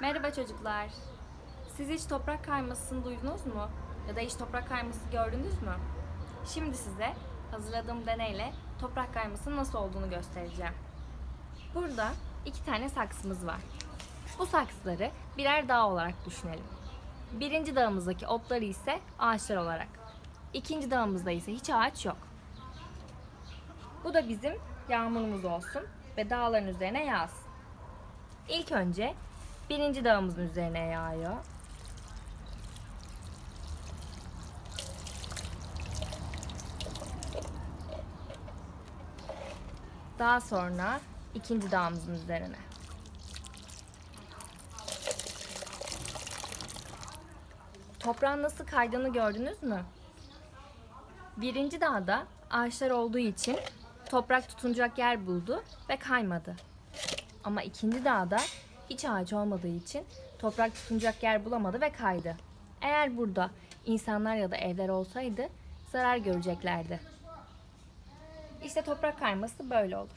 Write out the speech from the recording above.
Merhaba çocuklar. Siz hiç toprak kaymasını duydunuz mu? Ya da hiç toprak kayması gördünüz mü? Şimdi size hazırladığım deneyle toprak kaymasının nasıl olduğunu göstereceğim. Burada iki tane saksımız var. Bu saksıları birer dağ olarak düşünelim. Birinci dağımızdaki otları ise ağaçlar olarak. İkinci dağımızda ise hiç ağaç yok. Bu da bizim yağmurumuz olsun ve dağların üzerine yağsın. İlk önce birinci dağımızın üzerine yağıyor. Daha sonra ikinci dağımızın üzerine. Toprağın nasıl kaydığını gördünüz mü? Birinci dağda ağaçlar olduğu için toprak tutunacak yer buldu ve kaymadı. Ama ikinci dağda hiç ağaç olmadığı için toprak tutunacak yer bulamadı ve kaydı. Eğer burada insanlar ya da evler olsaydı zarar göreceklerdi. İşte toprak kayması böyle olur.